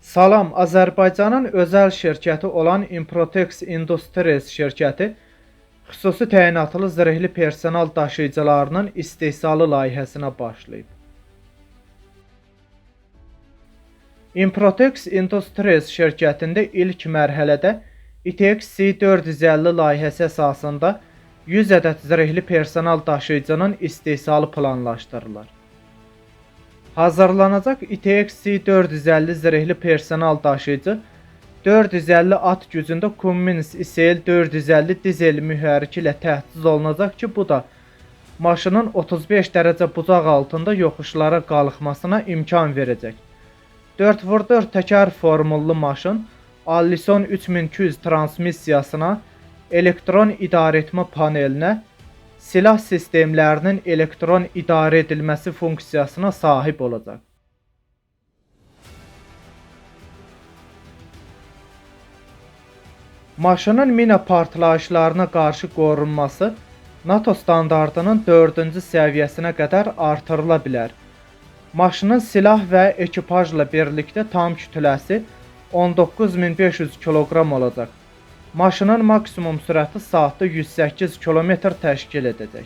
Salam, Azərbaycanın özəl şirkəti olan Improtex Industries şirkəti xüsusi təyinatlı zirehli personal daşıyıcılarının istehsalı layihəsinə başlayıb. Improtex Industries şirkətində ilk mərhələdə ITX C450 layihəsi əsasında 100 ədəd zirehli personal daşıyıcının istehsalı planlaşdırılır. Hazırlanacaq ITX C450 zirehli personal daşıyıcı 450 at gücündə Cummins ISL 450 dizel mühərriki ilə təchiz olunacaq ki, bu da maşının 35 dərəcə bucaq altında yoxuşlara qalxmasına imkan verəcək. 4x4 təkər formullu maşın Allison 3200 transmissiyasına, elektron idarəetmə panelinə, silah sistemlərinin elektron idarə edilməsi funksiyasına sahib olacaq. Maşının mina partlayışlarına qarşı qorunması NATO standartının 4-cü səviyyəsinə qədər artırıla bilər. Maşının silah və ekipajla birlikdə tam kütləsi 19500 kiloqram olacaq. Maşının maksimum sürəti saatda 108 km təşkil edəcək.